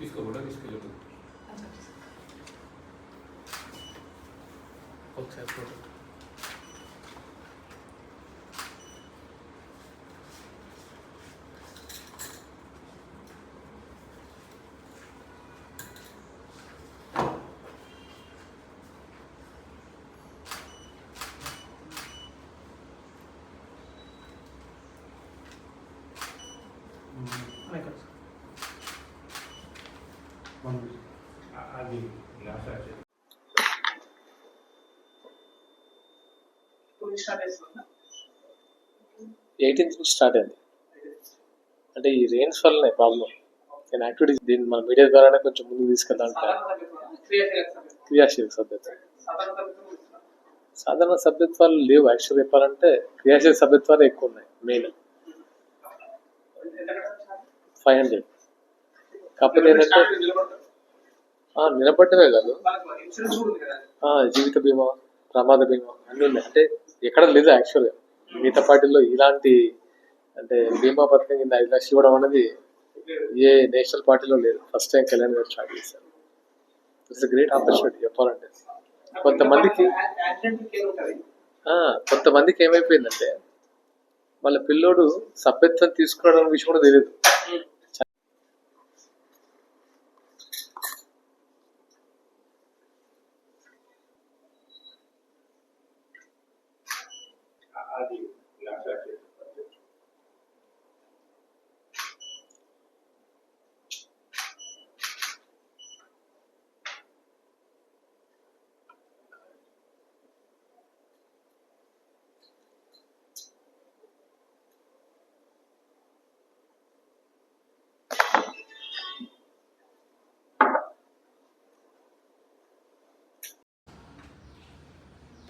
इसको बोला इसके लिए बोला अच्छा ओके बोलो లాస్ట్ యాక్షన్ ఎయిటీన్త్ నుంచి స్టార్ట్ అయింది. అంటే ఈ రెయిన్స్ వల్లనే ప్రాబ్లం నేను యాక్టివిటీస్ దీన్ని మన మీడియా ద్వారానే కొంచెం ముందుకు తీసుకెళ్దాం క్రియాశీలక సభ్యత్వం. సాధారణ సభ్యత్వాలు లేవు. యాక్చువల్ చెప్పాలంటే క్రియాశీలక సభ్యత్వాలు ఎక్కువ ఉన్నాయి మెయిన్ ఫైవ్ హండ్రెడ్ కాకపోతే ఏంటంటే నిలబడ్డవే కాదు. జీవిత బీమా ప్రమాద బీమా అన్ని ఉన్నాయి. అంటే ఎక్కడ లేదు యాక్చువల్గా మిగతా పార్టీల్లో ఇలాంటి అంటే బీమా పథకం కింద ఐదు లక్షలు ఇవ్వడం అనేది ఏ నేషనల్ పార్టీలో లేదు. ఫస్ట్ టైం కళ్యాణ్ గారు స్టార్ట్ చేశారు. ఇట్స్ గ్రేట్ ఆపర్చునిటీ చెప్పాలంటే. కొంతమందికి కొంతమందికి ఏమైపోయిందంటే వాళ్ళ పిల్లోడు సభ్యత్వం తీసుకురావడం విషయం కూడా తెలియదు.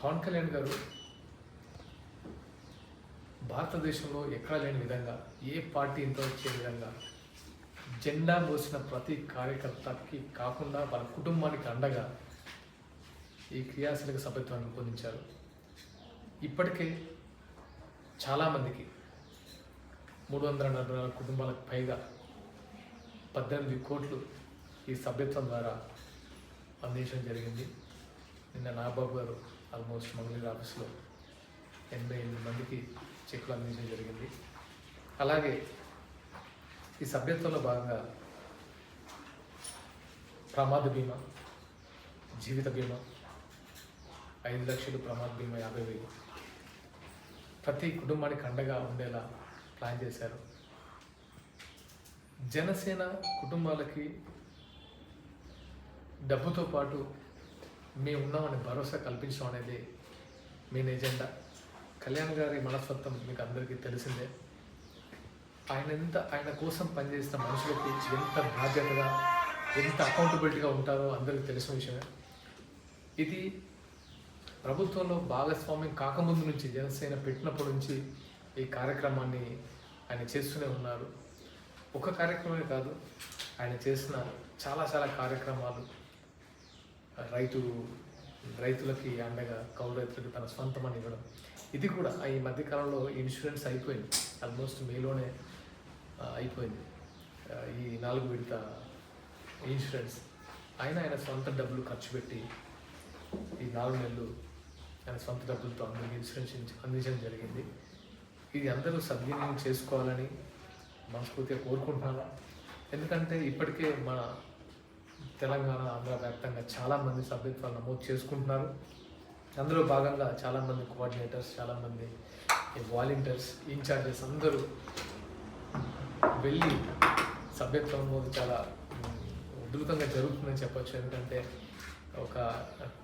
పవన్ కళ్యాణ్ గారు భారతదేశంలో ఎక్కడ లేని విధంగా ఏ పార్టీ ఇంత వచ్చే విధంగా జెండా మోసిన ప్రతి కార్యకర్తకి కాకుండా వాళ్ళ కుటుంబానికి అండగా ఈ క్రియాశీలక సభ్యత్వాన్ని రూపొందించారు. ఇప్పటికే చాలామందికి మూడు వందల నలభై నాలుగు కుటుంబాలకు పైగా పద్దెనిమిది కోట్లు ఈ సభ్యత్వం ద్వారా అందించడం జరిగింది. నిన్న నాబాబు గారు ఆల్మోస్ట్ మంగళూరు ఆఫీస్లో ఎనభై ఎనిమిది మందికి చెక్కులు అందించడం జరిగింది. అలాగే ఈ సభ్యత్వంలో భాగంగా ప్రమాద బీమా జీవిత బీమా ఐదు లక్షలు ప్రమాద బీమా యాభై వేలు. ప్రతి కుటుంబానికి అండగా ఉండేలా ప్లాన్ చేశారు. జనసేన కుటుంబాలకి డబ్బుతో పాటు మేము ఉన్నామని భరోసా కల్పించడం అనేది మెయిన్ ఎజెండా. కళ్యాణ్ గారి మనస్తత్వం మీకు అందరికీ తెలిసిందే. ఆయన ఎంత ఆయన కోసం పనిచేసిన మనుషులకి ఎంత బాధ్యతగా ఎంత అకౌంటబిలిటీగా ఉంటారో అందరికీ తెలిసిన విషయమే. ఇది ప్రభుత్వంలో భాగస్వామ్యం కాకముందు నుంచి జనసేన పెట్టినప్పటి నుంచి ఈ కార్యక్రమాన్ని ఆయన చేస్తూనే ఉన్నారు. ఒక కార్యక్రమమే కాదు ఆయన చేసిన చాలా చాలా కార్యక్రమాలు రైతు రైతులకి అండగా కౌలు రైతులకి తన స్వంతమని ఇవ్వడం. ఇది కూడా ఈ మధ్యకాలంలో ఇన్సూరెన్స్ అయిపోయింది. ఆల్మోస్ట్ మేలోనే అయిపోయింది. ఈ నాలుగు విడత ఇన్సూరెన్స్. ఆయన ఆయన సొంత డబ్బులు ఖర్చు పెట్టి ఈ నాలుగు నెలలు ఆయన సొంత డబ్బులతో అందరికీ ఇన్సూరెన్స్ అందించడం జరిగింది. ఇది అందరూ సద్వినియోగం చేసుకోవాలని మనస్ఫూర్తిగా కోరుకుంటున్నాను. ఎందుకంటే ఇప్పటికే మన తెలంగాణ ఆంధ్ర వ్యాప్తంగా చాలామంది సభ్యత్వాలు నమోదు చేసుకుంటున్నారు. అందులో భాగంగా చాలామంది కోఆర్డినేటర్స్ చాలామంది వాలంటీర్స్ ఇన్ఛార్జెస్ అందరూ వెళ్ళి సభ్యత్వం నమోదు చాలా ఉధృతంగా జరుగుతుందని చెప్పొచ్చు. ఎందుకంటే ఒక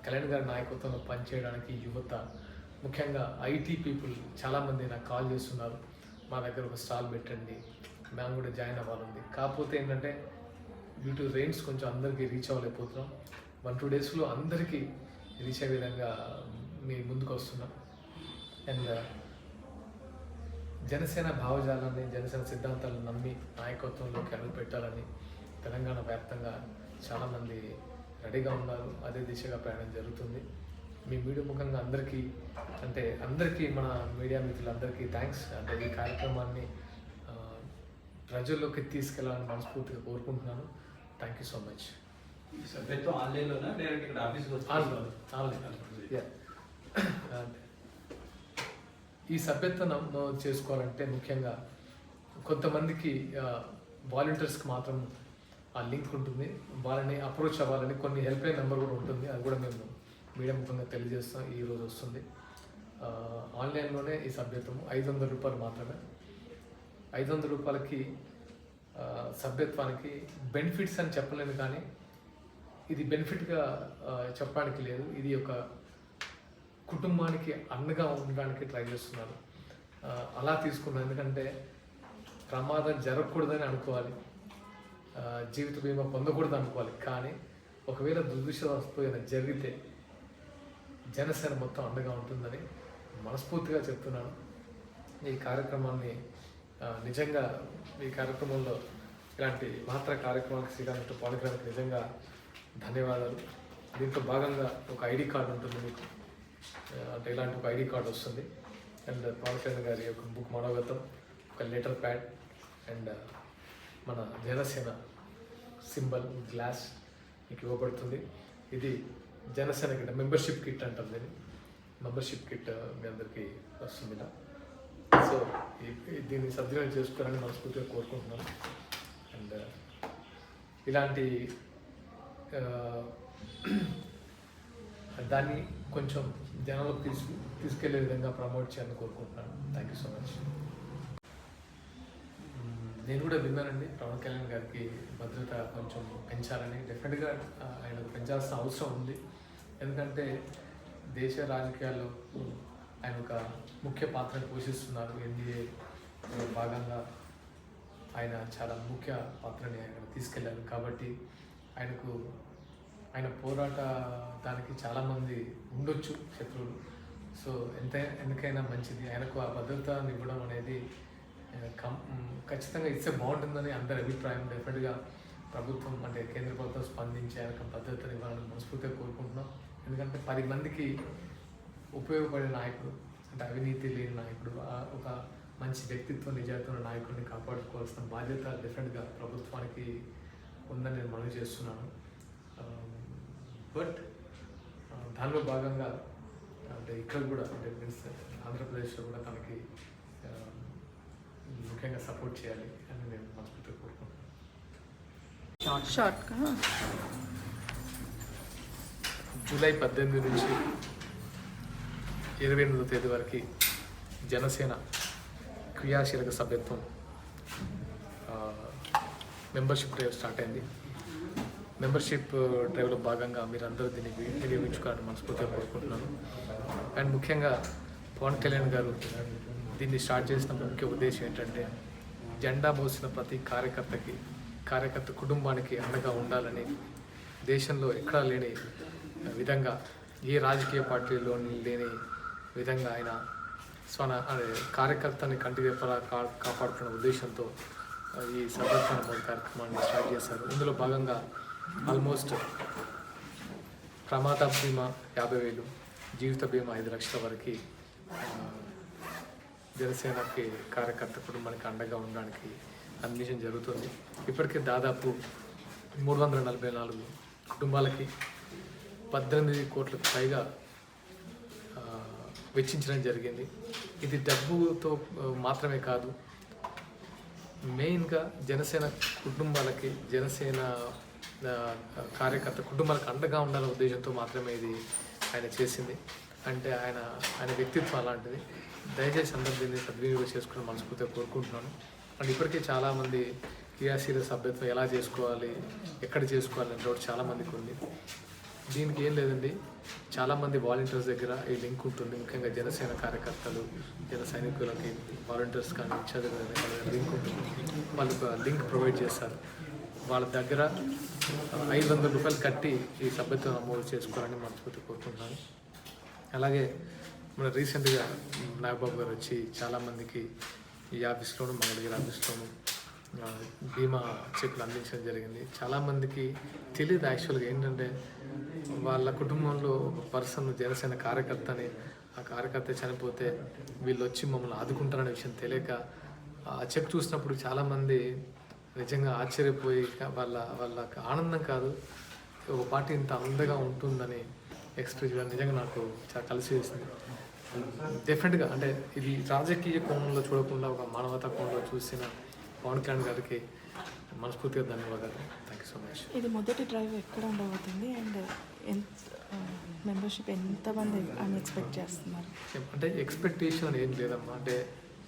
కళ్యాణ్ గారి నాయకత్వంలో పనిచేయడానికి యువత ముఖ్యంగా ఐటీ పీపుల్ చాలామంది నాకు కాల్ చేస్తున్నారు. మా దగ్గర ఒక స్టాల్ పెట్టండి. మేము కూడా జాయిన్ అవ్వాలంది కాకపోతే ఏంటంటే డ్యూ టు రెయిన్స్ కొంచెం అందరికీ రీచ్ అవ్వలేకపోతున్నాం. వన్ టూ డేస్లో అందరికీ రీచ్ అయ్యే విధంగా మీ ముందుకు వస్తున్నాం. అండ్ uh, జనసేన భావజాలాన్ని జనసేన సిద్ధాంతాలను నమ్మి నాయకత్వంలోకి అడుగు పెట్టాలని తెలంగాణ వ్యాప్తంగా చాలామంది రెడీగా ఉన్నారు. అదే దిశగా ప్రయాణం జరుగుతుంది. మీ మీడియా ముఖంగా అందరికీ అంటే అందరికీ మన మీడియా మిత్రులందరికీ థ్యాంక్స్ అంటే ఈ కార్యక్రమాన్ని ప్రజల్లోకి తీసుకెళ్ళాలని మనస్ఫూర్తిగా కోరుకుంటున్నాను. థ్యాంక్ యూ సో మచ్ ఈ సభ్యత్వం ఆన్లైన్లోనా? డైరెక్ట్ ఇక్కడ ఆన్లైన్ ఆన్లైన్ ఈ సభ్యత్వం నమోదు చేసుకోవాలంటే ముఖ్యంగా కొంతమందికి వాలంటీర్స్కి మాత్రం ఆ లింక్ ఉంటుంది. వాళ్ళని అప్రోచ్ అవ్వాలని కొన్ని హెల్ప్ లైన్ నెంబర్ కూడా ఉంటుంది. అది కూడా మేము మీడియా ముఖంగా తెలియజేస్తాం. ఈ రోజు వస్తుంది. ఆన్లైన్లోనే ఈ సభ్యత్వం ఐదు వందల రూపాయలు మాత్రమే. ఐదు వందల రూపాయలకి సభ్యత్వానికి బెనిఫిట్స్ అని చెప్పలేను కానీ ఇది బెనిఫిట్గా చెప్పడానికి లేదు. ఇది ఒక కుటుంబానికి అండగా ఉండడానికి ట్రై చేస్తున్నారు అలా తీసుకున్నాను. ఎందుకంటే ప్రమాదం జరగకూడదని అనుకోవాలి. జీవిత బీమా పొందకూడదు అనుకోవాలి. కానీ ఒకవేళ దుర్దిశవస్తు ఏదైనా జరిగితే జనసేన మొత్తం అండగా ఉంటుందని మనస్ఫూర్తిగా చెప్తున్నాను. ఈ కార్యక్రమాన్ని నిజంగా ఈ కార్యక్రమంలో ఇలాంటి మహత్తర కార్యక్రమానికి శ్రీకాంత్ పాల్గొనడానికి నిజంగా ధన్యవాదాలు. దీంట్లో భాగంగా ఒక ఐడి కార్డు ఉంటుంది మీకు. అంటే ఇలాంటి ఒక ఐడి కార్డు వస్తుంది. అండ్ పవన్ కళ్యాణ్ గారి యొక్క బుక్ మనోగతం ఒక లెటర్ ప్యాడ్ అండ్ మన జనసేన సింబల్ గ్లాస్ మీకు ఇవ్వబడుతుంది. ఇది జనసేన కిట్ మెంబర్షిప్ కిట్ అంటారు దీన్ని. మెంబర్షిప్ కిట్ మీ అందరికీ వస్తుంది. ఇలా సో దీన్ని సద్వినియోగం చేసుకోవాలని మనస్ఫూర్తిగా కోరుకుంటున్నాను అండ్ uh, ఇలాంటి uh, దాన్ని కొంచెం జనంలోకి తీసుకు తీసుకెళ్ళే విధంగా ప్రమోట్ చేయాలని కోరుకుంటున్నాను. థ్యాంక్ యూ సో మచ్ నేను కూడా విన్నానండి. పవన్ కళ్యాణ్ గారికి భద్రత కొంచెం పెంచాలని. డెఫినెట్గా ఆయనకు పెంచాల్సిన అవసరం ఉంది. ఎందుకంటే దేశ రాజకీయాల్లో ఆయన ఒక ముఖ్య పాత్ర పోషిస్తున్నారు. ఎన్డీఏ భాగంగా ఆయన చాలా ముఖ్య పాత్రని ఆయన తీసుకెళ్ళారు కాబట్టి ఆయనకు ఆయన పోరాట దానికి చాలామంది ఉండొచ్చు శత్రువులు. సో ఎంత ఎందుకైనా మంచిది. ఆయనకు ఆ భద్రతను ఇవ్వడం అనేది కం ఖచ్చితంగా ఇస్తే బాగుంటుందని అందరి అభిప్రాయం. డెఫినెట్గా ప్రభుత్వం అంటే కేంద్ర ప్రభుత్వం స్పందించి ఆయనకు భద్రతను ఇవ్వాలని మనస్ఫూర్తిగా కోరుకుంటున్నాం. ఎందుకంటే పది మందికి ఉపయోగపడే నాయకుడు అంటే అవినీతి లేని నాయకుడు ఆ ఒక మంచి వ్యక్తిత్వం నిజాయితీ నాయకుడిని కాపాడుకోవాల్సిన బాధ్యత డెఫినెట్గా ప్రభుత్వానికి ఉందని నేను మనవి చేస్తున్నాను. బట్ దానిలో భాగంగా అంటే ఇక్కడ కూడా అంటే మీన్స్ ఆంధ్రప్రదేశ్లో కూడా తనకి ఆ, ముఖ్యంగా సపోర్ట్ చేయాలి అని నేను మనస్ఫూర్తిగా కోరుకుంటున్నాను. జూలై పద్దెనిమిది నుంచి ఇరవై ఎనిమిదో తేదీ వరకు జనసేన క్రియాశీలక సభ్యత్వం మెంబర్షిప్ డ్రైవ్ స్టార్ట్ అయింది. మెంబర్షిప్ డ్రైవ్లో భాగంగా మీరందరూ దీన్ని వినియోగించుకోవాలని మనస్ఫూర్తిగా కోరుకుంటున్నాను. అండ్ ముఖ్యంగా పవన్ కళ్యాణ్ గారు దీన్ని స్టార్ట్ చేసిన ముఖ్య ఉద్దేశం ఏంటంటే జెండా మోసిన ప్రతి కార్యకర్తకి కార్యకర్త కుటుంబానికి అండగా ఉండాలని దేశంలో ఎక్కడా లేని విధంగా ఏ రాజకీయ పార్టీలో లేని విధంగా ఆయన స్వన అదే కార్యకర్తని కంటి రెప్పలా కా కాపాడుతున్న ఉద్దేశంతో ఈ సంరక్షణ కార్యక్రమాన్ని స్టార్ట్ చేశారు. ఇందులో భాగంగా ఆల్మోస్ట్ ప్రమాద బీమా యాభై వేలు జీవిత బీమా ఐదు లక్షల వరకు జనసేనకి కార్యకర్త కుటుంబానికి అండగా ఉండడానికి అందించడం జరుగుతుంది. ఇప్పటికే దాదాపు మూడు వందల నలభై నాలుగు కుటుంబాలకి పద్దెనిమిది కోట్లకు పైగా వెచ్చించడం జరిగింది. ఇది డబ్బుతో మాత్రమే కాదు. మెయిన్గా జనసేన కుటుంబాలకి జనసేన కార్యకర్త కుటుంబాలకు అండగా ఉండాలనే ఉద్దేశంతో మాత్రమే ఇది ఆయన చేసింది. అంటే ఆయన ఆయన వ్యక్తిత్వం అలాంటిది. దయచేసి అందరూ దీన్ని సద్వినియోగం చేసుకుని మనస్ఫూర్తిగా కోరుకుంటున్నాను. అండ్ ఇప్పటికే చాలామంది క్రియాశీల సభ్యత్వం ఎలా చేసుకోవాలి ఎక్కడ చేసుకోవాలి అనే డౌట్ చాలామందికి ఉంది. దీనికి ఏం లేదండి. చాలామంది వాలంటీర్స్ దగ్గర ఈ లింక్ ఉంటుంది. ముఖ్యంగా జనసేన కార్యకర్తలు జన సైనికులకి వాలంటీర్స్ కానీ ఇచ్చేది లింక్ ఉంటుంది. వాళ్ళు లింక్ ప్రొవైడ్ చేస్తారు. వాళ్ళ దగ్గర ఐదు వందల రూపాయలు కట్టి ఈ సభ్యత్వం నమోదు చేసుకోవాలని మనస్ఫూర్తి కోరుకుంటున్నాను. అలాగే మన రీసెంట్గా నాగబాబు గారు వచ్చి చాలామందికి ఈ ఆఫీస్లోను మంగళగిరి ఆఫీస్లోను బీమా చెక్కులు అందించడం జరిగింది. చాలామందికి తెలియదు యాక్చువల్గా ఏంటంటే వాళ్ళ కుటుంబంలో ఒక పర్సన్ జనసేన కార్యకర్తని ఆ కార్యకర్త చనిపోతే వీళ్ళు వచ్చి మమ్మల్ని ఆదుకుంటారనే విషయం తెలియక ఆ చెక్ చూసినప్పుడు చాలామంది నిజంగా ఆశ్చర్యపోయి వాళ్ళ వాళ్ళ ఆనందం కాదు. ఒక పార్టీ ఇంత అందంగా ఉంటుందని ఎక్స్ప్రెస్ నిజంగా నాకు చాలా కలిసి వేసింది. డెఫినెట్గా అంటే ఇది రాజకీయ కోణంలో చూడకుండా ఒక మానవతా కోణంలో చూసిన పవన్ కళ్యాణ్ గారికి మనస్ఫూర్తిగా ధన్యవాదాలు. థ్యాంక్ యూ సో మచ్ ఇది మొదటి డ్రైవ్ ఎక్కడ ఉండబోతుంది అండ్ ఎంత మెంబర్షిప్ ఎంతమంది అని ఎక్స్పెక్ట్ చేస్తున్నారు అంటే ఎక్స్పెక్టేషన్ ఏం లేదమ్మా. అంటే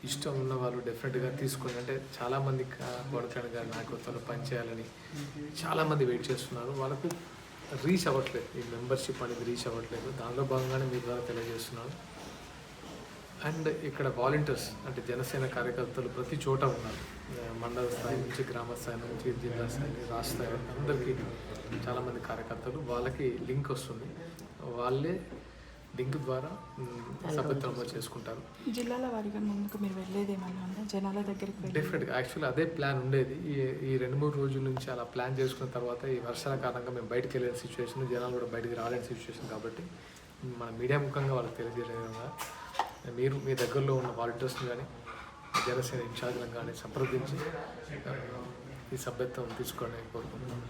ఇష్టం ఉన్న వాళ్ళు డెఫినెట్గా తీసుకొని అంటే చాలామంది పవన్ కళ్యాణ్ గారి నాయకత్వంలో పనిచేయాలని చాలామంది వెయిట్ చేస్తున్నారు. వాళ్ళకు రీచ్ అవ్వట్లేదు. ఈ మెంబర్షిప్ అనేది రీచ్ అవ్వట్లేదు. దానిలో భాగంగానే మీ ద్వారా తెలియజేస్తున్నాను. అండ్ ఇక్కడ వాలంటీర్స్ అంటే జనసేన కార్యకర్తలు ప్రతి చోట ఉన్నారు. మండల స్థాయి నుంచి గ్రామ స్థాయి నుంచి జిల్లా స్థాయి రాష్ట్ర స్థాయి అందరికీ చాలామంది కార్యకర్తలు వాళ్ళకి లింక్ వస్తుంది. వాళ్ళే లింక్ ద్వారా సభ్యత్వంలో చేసుకుంటారు. జిల్లాల వారీగా ముందుకు మీరు వెళ్ళేది ఏమన్నా జనాల దగ్గరికి డెఫినెట్గా యాక్చువల్లీ అదే ప్లాన్ ఉండేది. ఈ ఈ రెండు మూడు రోజుల నుంచి అలా ప్లాన్ చేసుకున్న తర్వాత ఈ వర్షాల కారణంగా మేము బయటికి వెళ్ళిన సిచ్యువేషన్ జనాలు కూడా బయటికి రాలేని సిచ్యువేషన్ కాబట్టి మన మీడియా ముఖంగా వాళ్ళకి తెలియజేయగా మీరు మీ దగ్గరలో ఉన్న వాలంటీర్స్ని కానీ జనసేన ఇన్ఛార్జ్లను కానీ సంప్రదించి ఈ సభ్యత్వం తీసుకోవడానికి కోరుకుంటున్నాను.